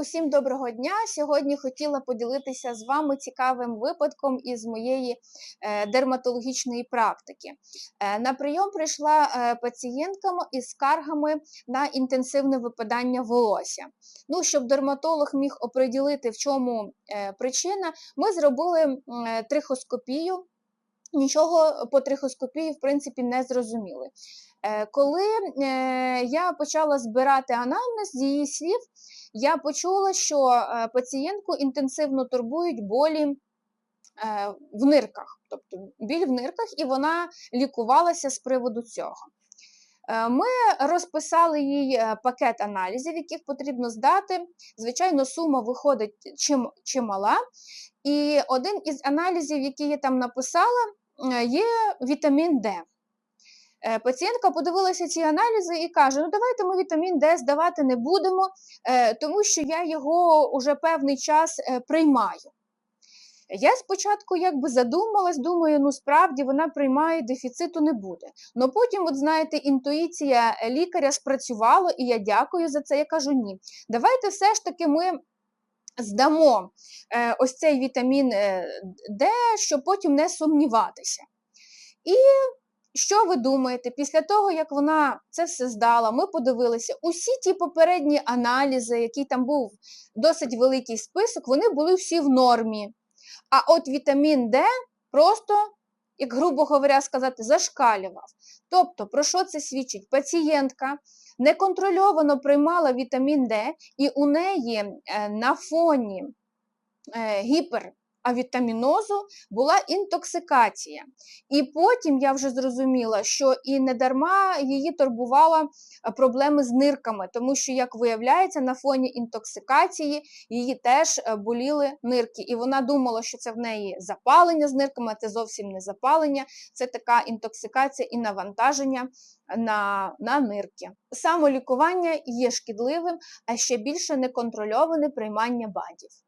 Усім доброго дня! Сьогодні хотіла поділитися з вами цікавим випадком із моєї е, дерматологічної практики. Е, На прийом прийшла е, пацієнтка із скаргами на інтенсивне випадання волосся. Ну, щоб дерматолог міг оприділити, в чому причина, ми зробили трихоскопію. Нічого по трихоскопії, в принципі, не зрозуміли. Коли я почала збирати анамнез з її слів, я почула, що е, пацієнтку інтенсивно турбують болі е, в нирках, тобто біль в нирках, і вона лікувалася з приводу цього. Е, Ми розписали їй пакет аналізів, яких потрібно здати. Звичайно, сума виходить чим, чимала. І один із аналізів, який я там написала, є вітамін Д. Е, Пацієнтка подивилася ці аналізи і каже: ну давайте ми вітамін Д здавати не будемо, е, тому що я його уже певний час е, приймаю. Я спочатку якби задумалась, думаю, ну справді вона приймає, дефіциту не буде. Но потім, от знаєте, інтуїція лікаря спрацювала, і я дякую за це. Я кажу, ні. Давайте все ж таки ми здамо ось цей вітамін Д, щоб потім не сумніватися. І що ви думаєте, після того, як вона це все здала, ми подивилися, усі ті попередні аналізи, який там був досить великий список, вони були всі в нормі. А от вітамін Д просто, як грубо говоря, сказати, зашкалював. Тобто, про що це свідчить? Пацієнтка неконтрольовано приймала вітамін Д, і у неї е, на фоні е, гіперавітамінозу була інтоксикація. І потім я вже зрозуміла, що і не дарма її турбувала проблеми з нирками, тому що, як виявляється, на фоні інтоксикації її теж е, боліли нирки. І вона думала, що це в неї запалення з нирками, а це зовсім не запалення, це така інтоксикація і навантаження на, на нирки. Самолікування є шкідливим, а ще більше неконтрольоване приймання БАДів.